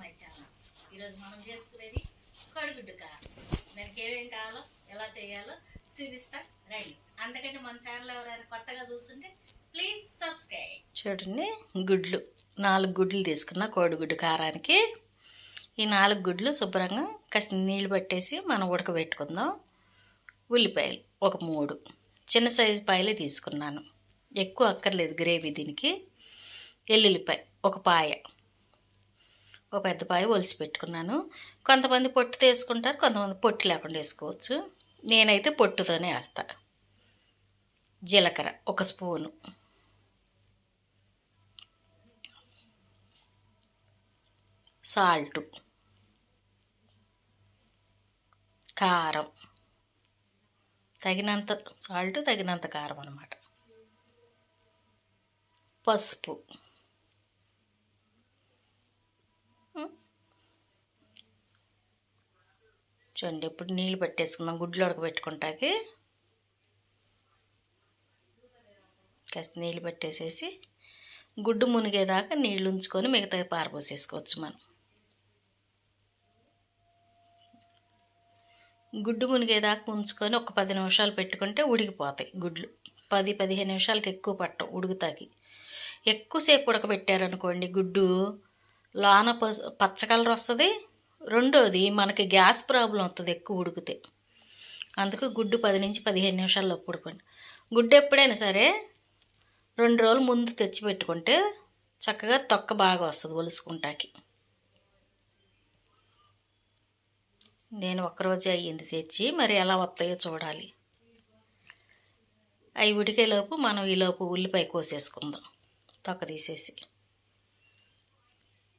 My channel ఈరోజు మనం చేసుకునేది కోడిగుడ్డు కారం దానికి ఏమేం కావాలో ఎలా చేయాలో చూపిస్తాం. రండి అందుకంటే మన ఛానల్ ఎవరైనా కొత్తగా చూస్తుంటే ప్లీజ్ సబ్స్క్రైబ్ చూడండి గుడ్లు. నాలుగు గుడ్లు తీసుకున్న కోడిగుడ్డు కారానికి. ఈ నాలుగు గుడ్లు శుభ్రంగా కాస్త నీళ్ళు పట్టేసి మనం ఉడకబెట్టుకుందాం. ఉల్లిపాయలు ఒక మూడు. చిన్న సైజు పాయలే తీసుకున్నాను. ఎక్కువ అక్కర్లేదు గ్రేవీ దీనికి. ఎల్లుల్లిపాయ ఒక పాయ. ఒక పెద్ద పాయ ఒలిసి పెట్టుకున్నాను. కొంతమంది పొట్టు తీసుకుంటారు కొంతమంది పొట్టు లేకుండా వేసుకోవచ్చు. నేనైతే పొట్టుతోనే వేస్తా. జీలకర్ర ఒక స్పూను. సాల్టు. కారం. తగినంత సాల్ట్ తగినంత కారం అన్నమాట. పసుపు. చూడండి ఇప్పుడు నీళ్ళు పెట్టేసుకుందాం గుడ్లు ఉడకబెట్టుకుంటాకి. కాస్త నీళ్ళు పెట్టేసేసి గుడ్డు మునిగేదాకా నీళ్ళు ఉంచుకొని మిగతా పారపోసేసుకోవచ్చు మనం. గుడ్డు మునిగేదాకా ఉంచుకొని ఒక పది నిమిషాలు పెట్టుకుంటే ఉడికిపోతాయి గుడ్లు. పది పదిహేను నిమిషాలకి ఎక్కువ పట్టం ఉడుకుతాకి. ఎక్కువసేపు ఉడకబెట్టారనుకోండి గుడ్డు లోన ప పచ్చ కలర్ వస్తుంది. రెండోది మనకి గ్యాస్ ప్రాబ్లం వస్తుంది ఎక్కువ ఉడికితే. అందుకు గుడ్డు పది నుంచి పదిహేను నిమిషాల్లో ఉడుకోండి గుడ్డు ఎప్పుడైనా సరే రెండు రోజులు ముందు తెచ్చి పెట్టుకుంటే చక్కగా తొక్క బాగా వస్తుంది ఒలుసుకుంటాకి. నేను ఒక్కరోజే అయ్యింది తెచ్చి మరి ఎలా వస్తాయో చూడాలి. అవి ఉడికేలోపు మనం ఈలోపు ఉల్లిపాయ కోసేసుకుందాం. తొక్క తీసేసి.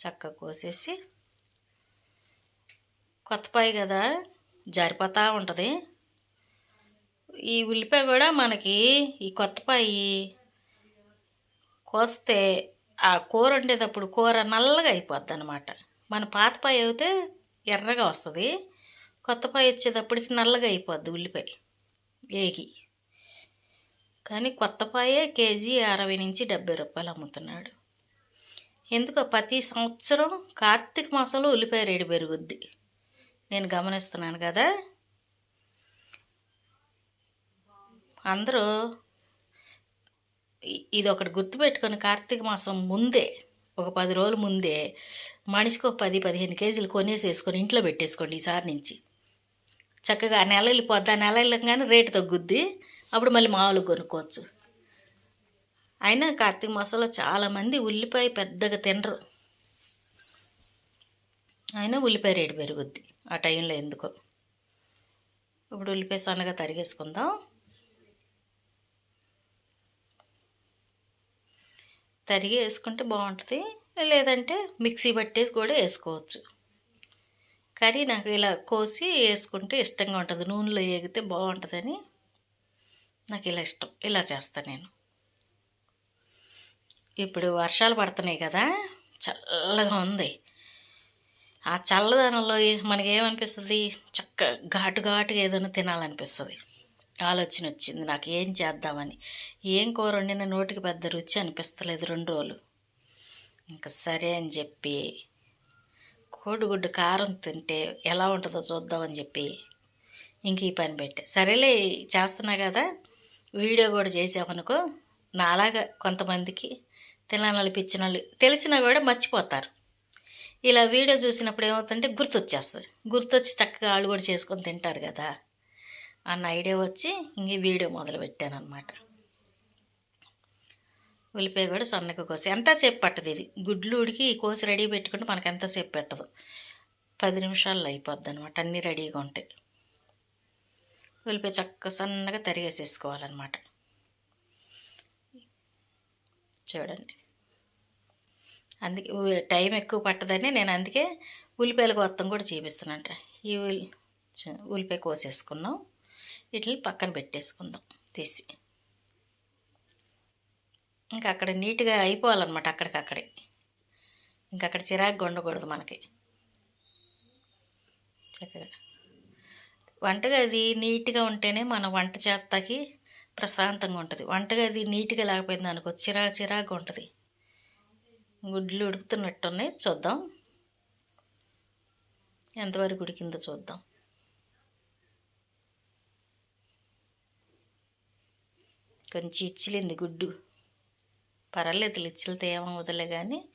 చక్కగా కోసేసి కొత్తపాయ కదా జారిపోతూ ఉంటుంది. ఈ ఉల్లిపాయ కూడా మనకి ఈ కొత్తపాయి కోస్తే ఆ కూర వండేటప్పుడు కూర నల్లగా అయిపోద్ది అనమాట మన పాతపాయ అయితే ఎర్రగా వస్తుంది. కొత్తపాయ వచ్చేటప్పటికి నల్లగా అయిపోద్ది ఉల్లిపాయ ఏకి కానీ కొత్తపాయే కేజీ అరవై నుంచి డెబ్బై రూపాయలు అమ్ముతున్నాడు. ఎందుకో ప్రతి సంవత్సరం కార్తీక మాసంలో ఉల్లిపాయ రేటు పెరుగుద్ది. నేను గమనిస్తున్నాను కదా. అందరూ ఇది ఒకటి గుర్తుపెట్టుకొని కార్తీక మాసం ముందే ఒక పది రోజుల ముందే మనిషికి ఒక పది పదిహేను కేజీలు కొనేసేసుకొని ఇంట్లో పెట్టేసుకోండి ఈసారి నుంచి. చక్కగా ఆ నెల వెళ్ళిపోద్ది ఆ నెల వెళ్ళగానే రేటు తగ్గుద్ది అప్పుడు మళ్ళీ మామూలుగా కొనుక్కోవచ్చు. అయినా కార్తీక మాసంలో చాలామంది ఉల్లిపాయ పెద్దగా తినరు. అయినా ఉల్లిపాయ రేటు పెరుగుద్ది. ఆ టైంలో ఎందుకో? ఇప్పుడు ఉల్లిపాయ సన్నగా తరిగేసుకుందాం. తరిగి వేసుకుంటే బాగుంటుంది. లేదంటే మిక్సీ పట్టేసి కూడా వేసుకోవచ్చు. కర్రీ నాకు ఇలా కోసి వేసుకుంటే ఇష్టంగా ఉంటుంది. నూనెలో వేగితే బాగుంటుందని నాకు ఇలా ఇష్టం. ఇలా చేస్తాను నేను. ఇప్పుడు వర్షాలు పడుతున్నాయి కదా. చల్లగా ఉంది. ఆ చల్లదనంలో ఏ- మనకి ఏమనిపిస్తుంది చక్క ఘాటు ఘాటుగా ఏదైనా తినాలనిపిస్తుంది. ఆలోచన వచ్చింది నాకు ఏం చేద్దామని. ఏం కూర వండిన నోటికి పెద్ద రుచి అనిపిస్తలేదు రెండు రోజులు. ఇంకా సరే అని చెప్పి కోడిగుడ్డు కారం తింటే ఎలా ఉంటుందో చూద్దామని చెప్పి ఇంక ఈ పని పెట్టా. సరేలే చేస్తున్నా కదా వీడియో కూడా చేసామనుకో నాలాగా కొంతమందికి తినాలనిపించిన వాళ్ళు తెలిసినా కూడా మర్చిపోతారు. ఇలా వీడియో చూసినప్పుడు ఏమవుతుందంటే గుర్తొచ్చేస్తుంది. గుర్తొచ్చి చక్కగా వాళ్ళు కూడా చేసుకొని తింటారు కదా. అన్న ఐడియా వచ్చి ఇంక వీడియో మొదలు పెట్టాను అనమాట ఉల్లిపాయ కూడా సన్నగా కోసి ఎంతసేపు పట్టదు ఇది? గుడ్లు ఉడికి కోసి రెడీ పెట్టుకుంటే మనకు ఎంతసేపు పెట్టదు? పది నిమిషాల్లో అయిపోద్ది అనమాట అన్నీ రెడీగా ఉంటాయి. ఉల్లిపాయ చక్క సన్నగా తరిగేసేసుకోవాలన్నమాట. చూడండి. అందుకే టైం ఎక్కువ పట్టదని నేను అందుకే ఉల్లిపాయల కొత్తం కూడా చూపిస్తున్నానంట ఈ ఉల్లిపాయ కోసేసుకున్నాం. వీటిని పక్కన పెట్టేసుకుందాం తీసి. ఇంకా అక్కడ నీట్గా అయిపోవాలన్నమాట అక్కడికక్కడే. ఇంకా అక్కడ చిరాకుగా ఉండకూడదు మనకి. చక్కగా. వంటగది నీట్గా ఉంటేనే మన వంట చేత్తకి ప్రశాంతంగా ఉంటుంది. వంటగది నీట్గా లేకపోయింది అనుకో చిరా చిరాకుగా ఉంటుంది. గుడ్లు ఉడుకుతున్నట్టున్నాయి. చూద్దాం. ఎంతవరకు ఉడికిందో చూద్దాం. కొంచెం ఇచ్చిలింది గుడ్డు. పర్వాలేదు ఇచ్చిలతో ఏమవుదలే కానీ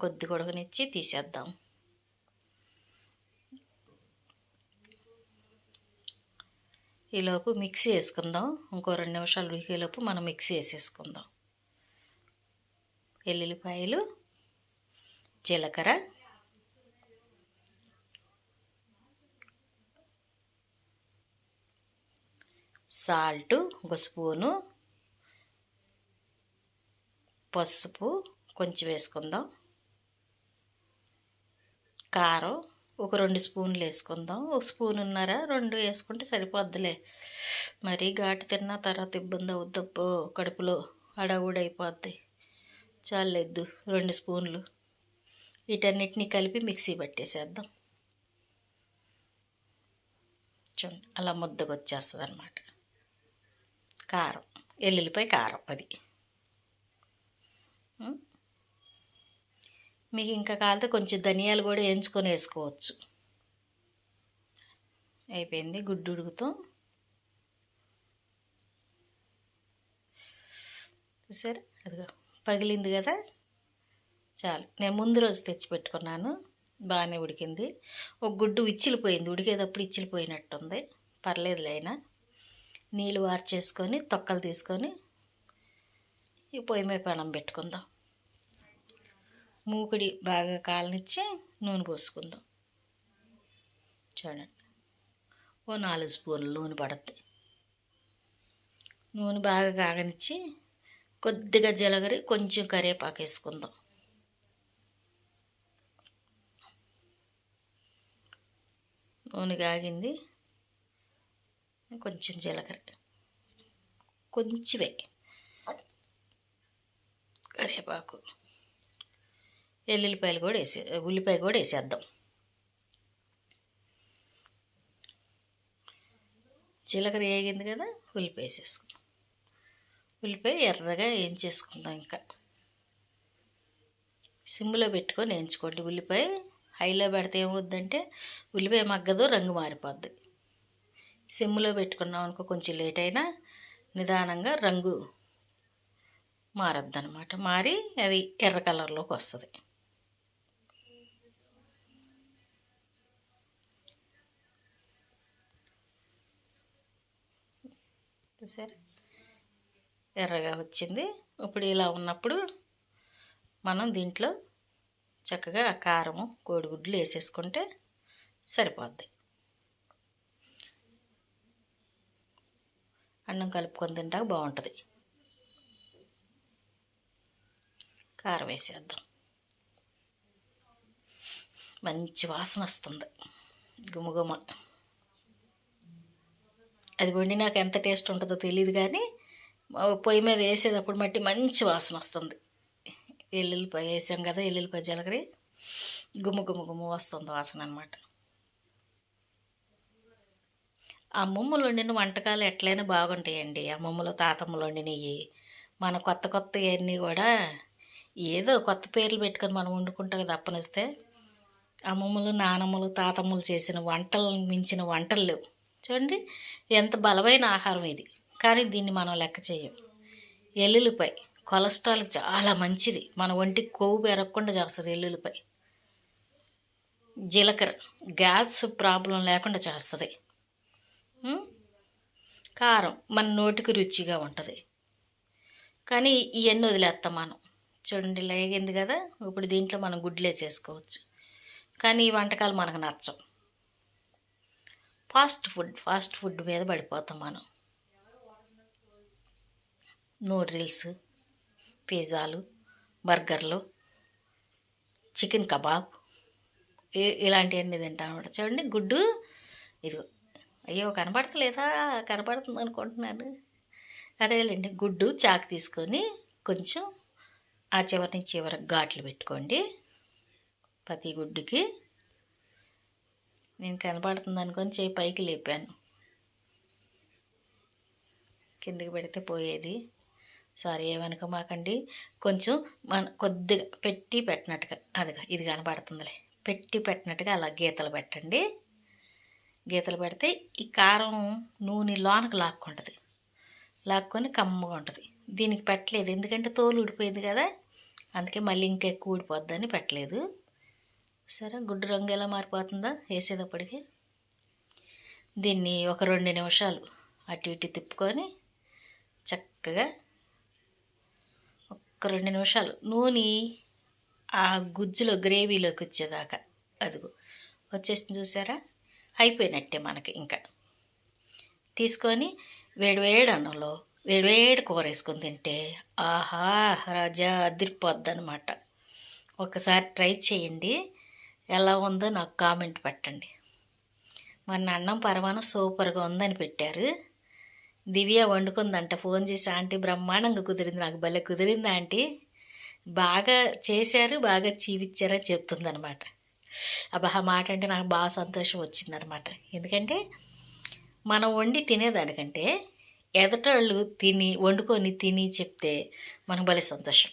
కొద్ది కొడుకునిచ్చి తీసేద్దాం. ఈలోపు మిక్సీ వేసుకుందాం. ఇంకో రెండు నిమిషాలు ఉడికేలోపు మనం మిక్సీ వేసేసుకుందాం. ఎల్లుల్లిపాయలు జీలకర్ర సాల్టు ఒక స్పూను పసుపు కొంచెం వేసుకుందాం. కారం ఒక రెండు స్పూన్లు వేసుకుందాం. ఒక స్పూన్ ఉన్నారా? రెండు వేసుకుంటే సరిపోద్దిలే. మరీ ఘాటు తిన్న తర్వాత ఇబ్బంది అవుద్దబ్బో కడుపులో అడవుడైపోద్ది అయిపోద్ది రెండు స్పూన్లు. వీటన్నిటిని కలిపి మిక్సీ పట్టేసేద్దాం. చూడండి అలా ముద్దకు వచ్చేస్తుంది అనమాట కారం ఎల్లుల్లిపాయ కారం అది. మీకు ఇంకా కాలితే కొంచెం ధనియాలు కూడా వేయించుకొని వేసుకోవచ్చు. అయిపోయింది గుడ్డు ఉడుకుతాం. చూసారా? అదిగో. పగిలింది కదా? చాలు. నేను ముందు రోజు తెచ్చి పెట్టుకున్నాను బాగానే ఉడికింది. ఒక గుడ్డు ఇచ్చిలిపోయింది. ఉడికేటప్పుడు ఇచ్చిలిపోయినట్టుంది. పర్లేదులే అయినా. నీళ్ళు వార్చేసుకొని తొక్కలు తీసుకొని ఈ పొయ్యి మీద పెనం పెట్టుకుందాం. మూకుడి బాగా కాలనిచ్చి నూనె పోసుకుందాం. చూడండి. ఓ నాలుగు స్పూన్లు నూనె పడుద్ది. నూనె బాగా కాగనిచ్చి కొద్దిగా జీలకర్ర కొంచెం కరివేపాకు వేసుకుందాం. నూనె కాగింది. కొంచెం జీలకర్ర. కొంచెమే. కరివేపాకు. ఎల్లుల్లిపాయలు కూడా వేసే ఉల్లిపాయ కూడా వేసేద్దాం. జీలకర్ర వేగింది కదా ఉల్లిపాయ వేసేసుకుందాం. ఉల్లిపాయ ఎర్రగా వేయించేసుకుందాం ఇంకా. సిమ్లో పెట్టుకొని వేయించుకోండి. ఉల్లిపాయ హైలో పెడితే ఏమవుద్దంటే ఉల్లిపాయ మగ్గదు రంగు మారిపోద్ది. సిమ్లో పెట్టుకున్నాం అనుకో కొంచెం లేట్ అయినా నిదానంగా రంగు మారద్దు అనమాట మారి అది ఎర్ర కలర్లోకి వస్తుంది. చూసారా? ఎర్రగా వచ్చింది. ఇప్పుడు ఇలా ఉన్నప్పుడు మనం దీంట్లో చక్కగా కారము కోడిగుడ్లు వేసేసుకుంటే సరిపోద్ది. అన్నం కలుపుకొని తింటాక బాగుంటుంది. కారం వేసేద్దాం. మంచి వాసన వస్తుంది. గుమగుమ అది వండి నాకు ఎంత టేస్ట్ ఉంటుందో తెలియదు కానీ పొయ్యి మీద వేసేటప్పుడు మట్టి మంచి వాసన వస్తుంది. ఎల్లుల్లిపాయ వేసాం కదా ఎల్లుల్లిపాయ జీలకర్ర. గుమ్మ గుమ్మ గుమ్మ వస్తుంది వాసన అనమాట అమ్మమ్మలు వండిన వంటకాలు ఎట్లయినా బాగుంటాయండి. అమ్మమ్మలు తాతమ్మలు వండినవి. మన కొత్త కొత్త అన్నీ కూడా ఏదో కొత్త పేర్లు పెట్టుకొని మనం వండుకుంటాం కదా అప్పనిస్తే అమ్మమ్మలు నానమ్మలు తాతమ్మలు చేసిన వంటలు మించిన వంటలు లేవు. చూడండి ఎంత బలమైన ఆహారం ఇది. కానీ దీన్ని మనం లెక్క చేయం ఎల్లుల్లిపాయ కొలెస్ట్రాల్ చాలా మంచిది. మన ఒంటికి కొవ్వు పెరగకుండా చేస్తుంది ఎల్లుల్లిపాయ. జీలకర్ర గ్యాస్ ప్రాబ్లం లేకుండా చేస్తుంది. కారం మన నోటికి రుచిగా ఉంటుంది. కానీ ఇవన్నీ వదిలేస్తాం మనం. చూడండి లేగింది కదా. ఇప్పుడు దీంట్లో మనం గుడ్లు వేసేసుకోవచ్చు కానీ ఈ వంటకాలు మనకు నచ్చం ఫాస్ట్ ఫుడ్ ఫాస్ట్ ఫుడ్ మీద పడిపోతాం మనం. నూడిల్స్ పిజ్జాలు బర్గర్లు చికెన్ కబాబ్ ఇలాంటివన్నీ తింటాను అనమాట చూడండి గుడ్డు. ఇది అయ్యో కనపడతలేదా? కనపడుతుంది అనుకుంటున్నాను. అదేలేండి గుడ్డు చాకు తీసుకొని కొంచెం ఆ చివరి నుంచి చివరి ఘాట్లు పెట్టుకోండి. ప్రతి గుడ్డుకి. నేను కనపడుతుంది అనుకొని చేయి పైకి లేపాను. కిందకి పెడితే పోయేది. సారీ ఏమనుకోమాకండి కొంచెం మన కొద్దిగా పెట్టి పెట్టినట్టుగా అదిగా ఇది కనపడుతుందిలే పెట్టి పెట్టినట్టుగా అలా గీతలు పెట్టండి. గీతలు పెడితే ఈ కారం నూనె లోనకు లాక్కుంటుంది. లాక్కొని కమ్మగా ఉంటుంది. దీనికి పెట్టలేదు. ఎందుకంటే తోలు ఊడిపోయింది కదా. అందుకే మళ్ళీ ఇంకా ఎక్కువ ఊడిపోద్దని పెట్టలేదు. సరే గుడ్డు రంగు ఎలా మారిపోతుందో వేసేటప్పటికి దీన్ని ఒక రెండు నిమిషాలు అటు ఇటు తిప్పుకొని చక్కగా ఒక రెండు నిమిషాలు. నూనె ఆ గుజ్జులో గ్రేవీలోకి వచ్చేదాకా. అదిగో వచ్చేసింది చూసారా? అయిపోయినట్టే మనకి ఇంకా. తీసుకొని వేడివేడి అన్నంలో వేడివేడి కూర వేసుకొని తింటే ఆహా రాజా అదిరిపోద్ది అనమాట ఒకసారి ట్రై చేయండి. ఎలా ఉందో నాకు కామెంట్ పెట్టండి. మన అన్నం పరమాణం సూపర్గా ఉందని పెట్టారు. దివ్య వండుకుందంట. ఫోన్ చేసి ఆంటీ బ్రహ్మాండంగా కుదిరింది నాకు భలే కుదిరింది ఆంటీ. బాగా చేశారు బాగా చీవిచ్చారని చెప్తుందనమాట అబ్బా మాట అంటే నాకు బాగా సంతోషం వచ్చిందనమాట ఎందుకంటే మనం వండి తినేదానికంటే ఎదటోళ్ళు తిని వండుకొని తిని చెప్తే మనకు భలే సంతోషం.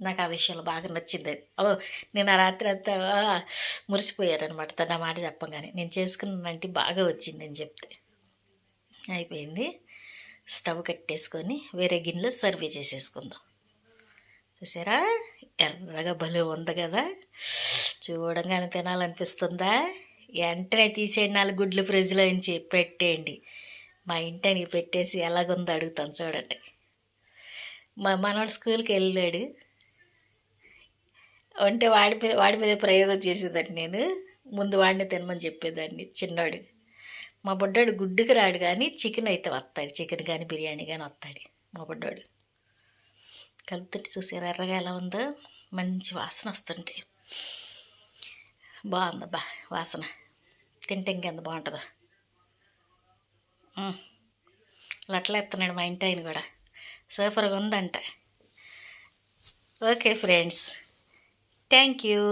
నాకు ఆ విషయంలో బాగా నచ్చింది. అది ఓ నేను ఆ రాత్రి అంతా మురిసిపోయారనమాట తన మాట చెప్పగానే నేను చేసుకున్నానంటే బాగా వచ్చింది అని చెప్తే. అయిపోయింది. స్టవ్ కట్టేసుకొని వేరే గిన్నెలో సర్వ్ చేసేసుకుందాం. చూసారా? ఎర్రగా భలే ఉంది కదా? చూడంగానే తినాలనిపిస్తుందా? వెంటనే తీసేయండి నాలుగు గుడ్లు ఫ్రిడ్జ్లో నుంచి పెట్టేయండి. మా ఇంటికి పెట్టేసి ఎలాగుందో అడుగుతాను చూడండి. మా మనవాడు స్కూల్కి వెళ్ళాడు. అంటే వాడి మీద వాడి మీద ప్రయోగం చేసేదాన్ని నేను. ముందు వాడిని తినమని చెప్పేదాన్ని చిన్నవాడు మా బొడ్డాడు గుడ్డుకి రాడు కానీ చికెన్ అయితే వస్తాడు. చికెన్ కానీ బిర్యానీ కానీ వస్తాడు మా బుడ్డాడు. కలుపుతుంటే చూసారు ఎర్రగా ఎలా ఉందో మంచి వాసన వస్తుంటే. బాగుందబ్బా వాసన. తింటే ఇంకెంత బాగుంటుందో. లట్లేస్తున్నాడు మా ఇంటి ఆయన కూడా. సూపర్గా ఉందంట. Okay friends. Thank you.